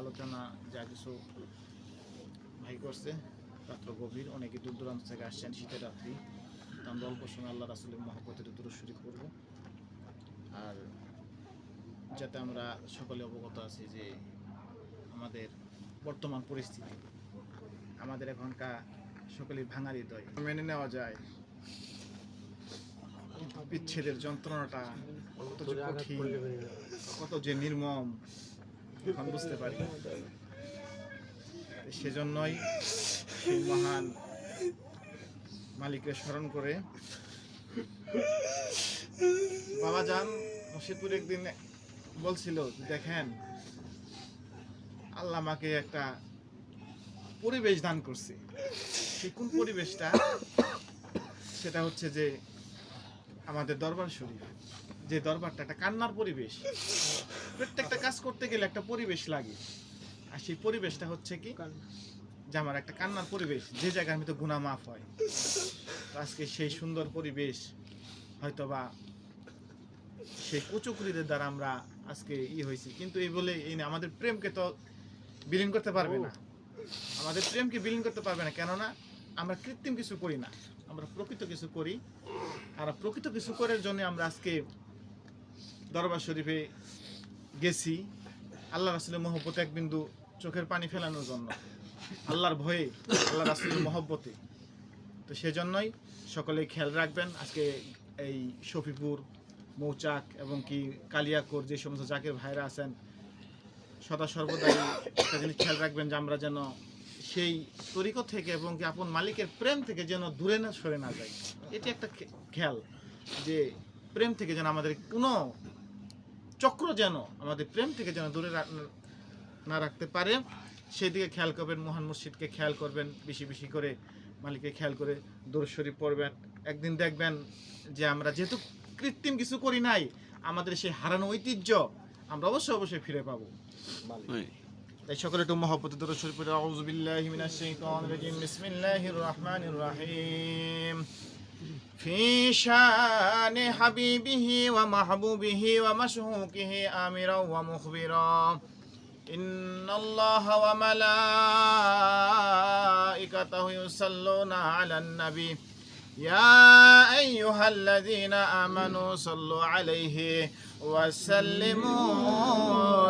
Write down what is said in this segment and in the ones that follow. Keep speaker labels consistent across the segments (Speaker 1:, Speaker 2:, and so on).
Speaker 1: আলোচনা যা কিছু ভাই করছে, রাত্র গভীর, অনেকে দূর দূরান্ত থেকে আসছেন শীতের রাত্রি। আমরা অল্প সময় আল্লাহ রাসুলের মহাপতের দূরস্বরী করব। আর যাতে আমরা সকলে অবগত আছি যে আমাদের বর্তমান পরিস্থিতি, আমাদের এখনকার সকলেই ভাঙা হৃদয়। মেনে নেওয়া যায়। বিচ্ছেদের যন্ত্রণাটা কত যে কত যে নির্মম। এখন বুঝতে পারি। সেজন্যই মহান মালিককে স্মরণ করে বাবা যান মুর্শিদপুর একদিন বলছিল, দেখেন, আল্লাহ আমাকে একটা পরিবেশ দান করছে। সেই কোন পরিবেশটা? সেটা হচ্ছে যে আমাদের দরবার শরীফ। যে দরবারটা একটা কান্নার পরিবেশ। প্রত্যেকটা কাজ করতে গেলে একটা পরিবেশ লাগে। আর সেই পরিবেশটা হচ্ছে কি? যে আমার একটা কান্নার পরিবেশ যে জায়গায় আমি তো গুণা মাফ হয়। আজকে সেই সুন্দর পরিবেশ হয়তোবা সেই কুচুকুরিদের দ্বারা আমরা আজকে ই হয়েছি। কিন্তু এই বলে এই না, আমাদের প্রেমকে তো বিলীন করতে পারবে না। আমাদের প্রেমকে বিলীন করতে পারবে না। কেননা আমরা কৃত্রিম কিছু করি না। আমরা প্রকৃত কিছু করি। আর প্রকৃত কিছু করার জন্য আমরা আজকে দরবার শরীফে গেছি। আল্লাহ রাসুলের মহব্বতে এক বিন্দু চোখের পানি ফেলানোর জন্য। আল্লাহর ভয়ে, আল্লাহ রাসুলের মহব্বতে। তো সেজন্যই সকলে খেয়াল রাখবেন, আজকে এই শফিপুর, মৌচাক এবং কি কালিয়াকোর যে সমস্ত জাকের ভাইরা আছেন, সদা সর্বদাই একটা জিনিস খেয়াল রাখবেন যে আমরা যেন সেই তরিকত থেকে এবং কি আপন মালিকের প্রেম থেকে যেন দূরে না সরে না যাই। এটি একটা খেয়াল যে প্রেম থেকে যেন আমাদের কোনো চক্র যেন আমাদের প্রেম থেকে যেন দূরে না রাখতে পারে সেদিকে খেয়াল করবেন মহান মুর্শিদকে খেয়াল করবেন বেশি বেশি করে মালিককে খেয়াল করে দূর শরীফ পড়বেন। একদিন দেখবেন যে আমরা যেহেতু কৃত্রিম কিছু করি নাই আমাদের সেই হারানো ঐতিহ্য আমরা অবশ্যই অবশ্যই ফিরে পাবো। তাই সকলে একটু মহব্বতে দূর শরীফ পড়ে আউযু বিল্লাহি মিনাশ শাইতানির রাজিম বিসমিল্লাহির রহমানির রহিম। في شأن حبيبه ومحبوبه ومشهوكه آمرا ومخبرا. إن الله وملائكته يصلون على النبي. يا أيها الذين آمنوا صلوا عليه وسلموا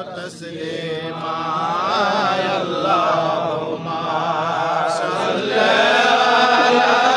Speaker 1: تسليما. يا اللهم صل اللهم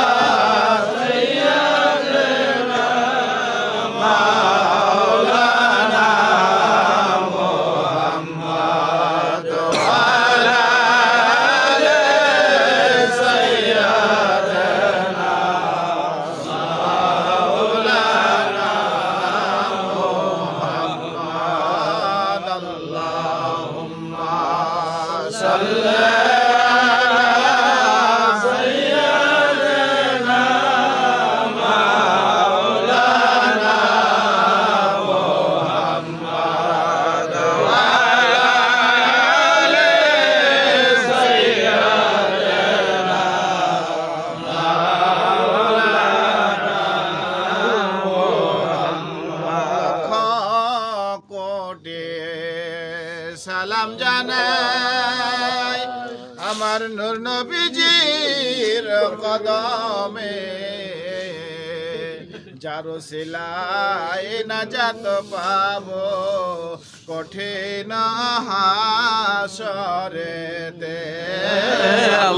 Speaker 1: নূর নবীজির কদমে। যারো সিলাই না যাত পাব কঠিন হাসরেতে। ও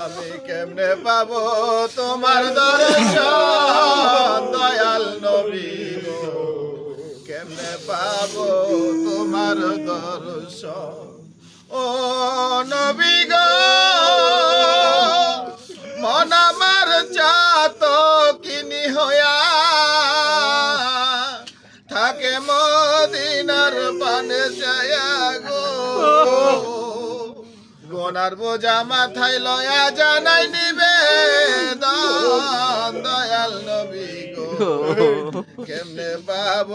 Speaker 1: আমি কেমনে পাব তোমার দর্শন দয়াল নবী কেমনে পাব তোমার দর্শন? ও নবী গো গোনার বোঝা মাথায় লয়া জানাই নিবে দয়াল নবী গো। কেমনে পাব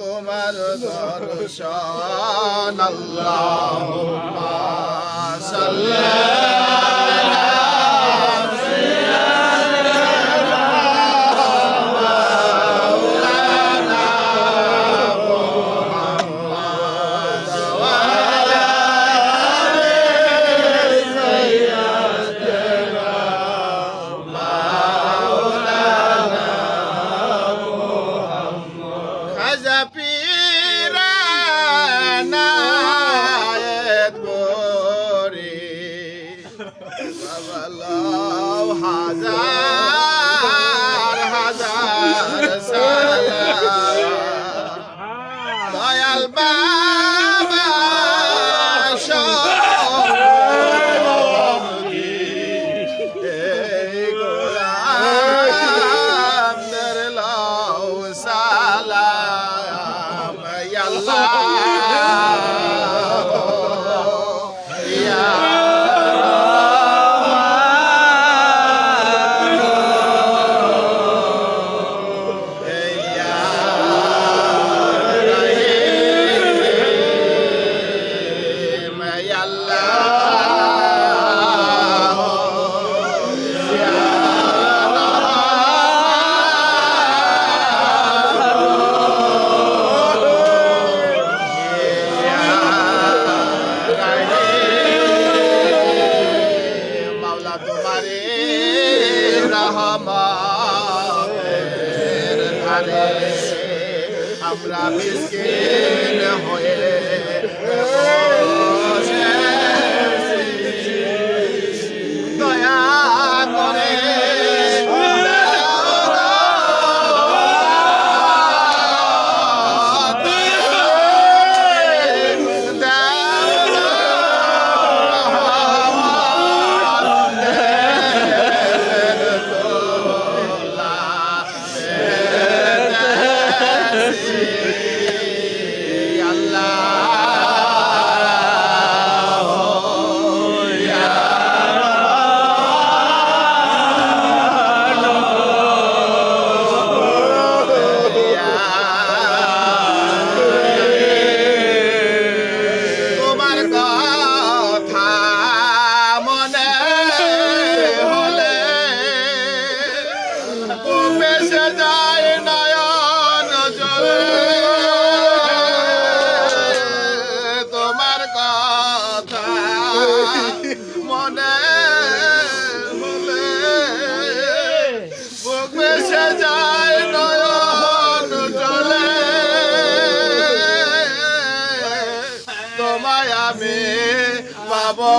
Speaker 1: তোমার দর্শন? আল্লাহ সাল্লি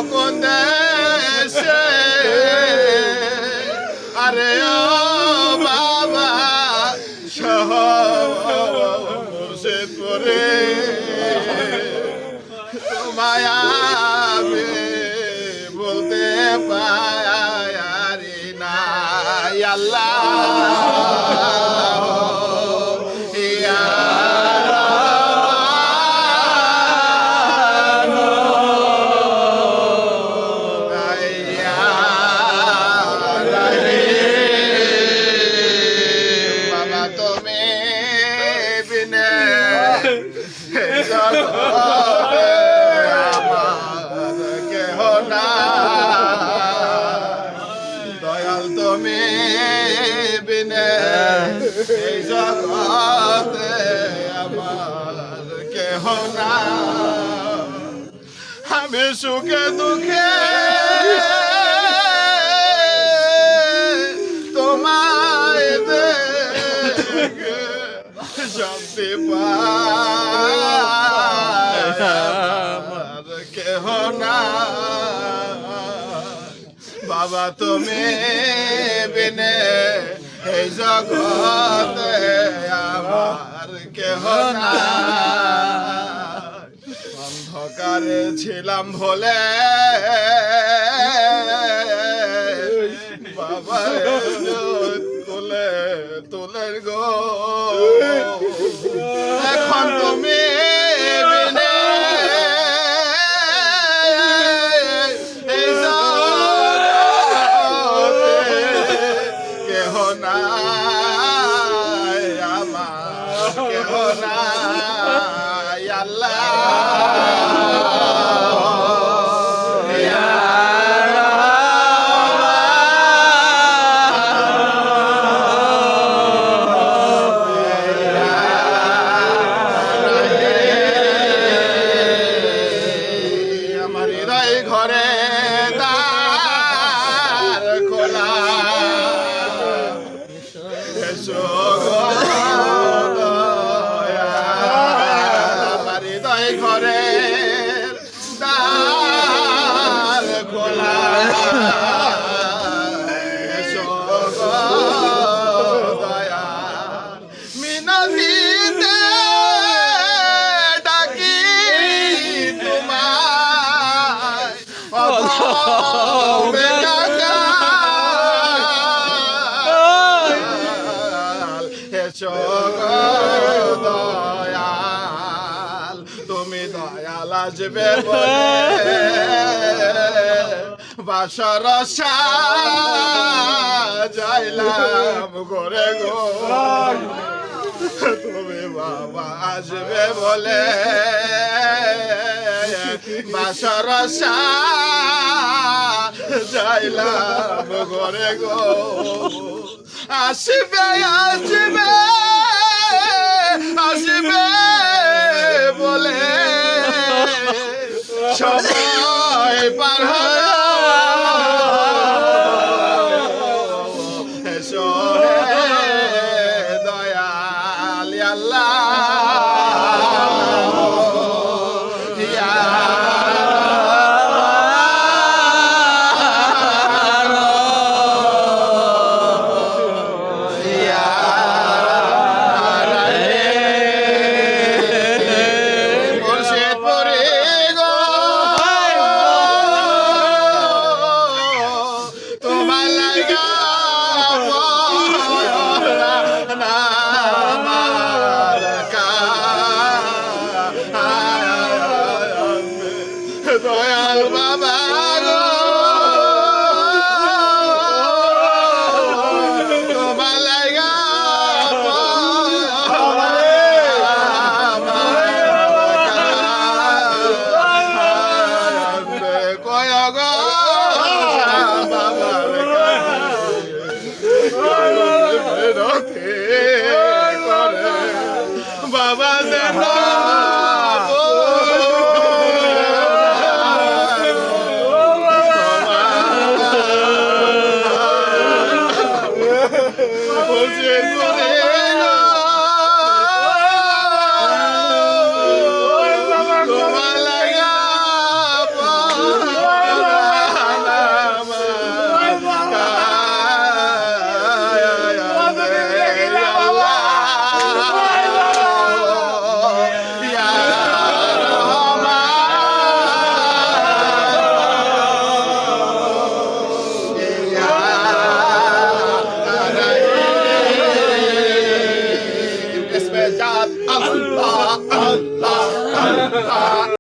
Speaker 1: কোন দেশে আরে ও বাবা সে করে তোমায় বলতে পারি না আল্লাহ সুখে দুঃখে তোমায় শান্তি পার কেহ না বাবা, তুমি বিনে এই জগতে আমার কেহ না অন্ধকারে ছিলাম ভোলে বাবা তুলে তুলে গো। এখন তুমি jogo. দয়াল তুমি দয়াল আসবে বাসর যাইলাম করে গো। তুমি বাবা আসবে বলে। বাসর যাইলাম ঘরে গো। আসবে আসবে আসবে বলে। সময় পার হলো বাবা যেন